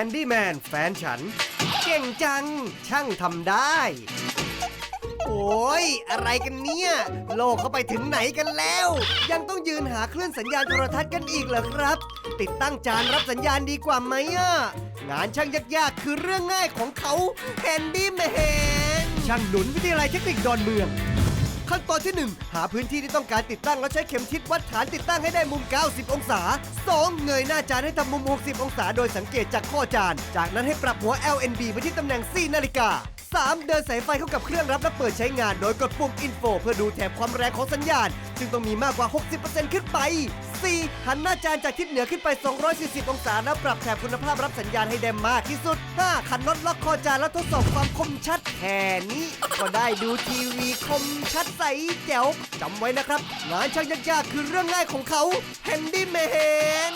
ฮนดี้แมนแฟนฉัน เก่งจัง ช่างทำได้ โอ้ย อะไรกันเนี่ย โลกเขาไปถึงไหนกันแล้ว ยังต้องยืนหาคลื่นสัญญาณโทรทัศน์กันอีกเหรอครับ ติดตั้งจานรับสัญญาณดีกว่าไหมอะงานช่างยากๆ คือเรื่องง่ายของเขาแฮนดี้แมนช่างหนุนวิทยาลัยเทคนิคดอนเมือง ขั้นตอนที่ 1 หาพื้นที่ที่ต้องการติดตั้งแล้วใช้เข็มทิศวัดฐานติดตั้งให้ได้มุม 90 องศา 2. เงยหน้าจานให้ทำมุม 60 องศา โดยสังเกตจากข้อจาน จากนั้นให้ปรับหัว LNB ไปที่ตำแหน่ง 4 นาฬิกา 3. เดินสายไฟเข้ากับเครื่องรับและเปิดใช้งาน โดยกดปุ่ม Info เพื่อดูแถบความแรงของสัญญาณซึ่งต้องมีมากกว่า 60%ขึ้นไป 4. หันหน้าจานจากทิศเหนือขึ้นไป 240 องศาแล้วปรับแถบคุณภาพรับสัญญาณให้ได้มากที่สุด 5. ขันน็อตล็อกคอจานแล้วทดสอบความคมชัดแค่นี้ ก็ได้ดูทีวีคมชัดใสแจ๋วจำไว้นะครับงานช่างยากๆคือเรื่องง่ายของเขา Handyman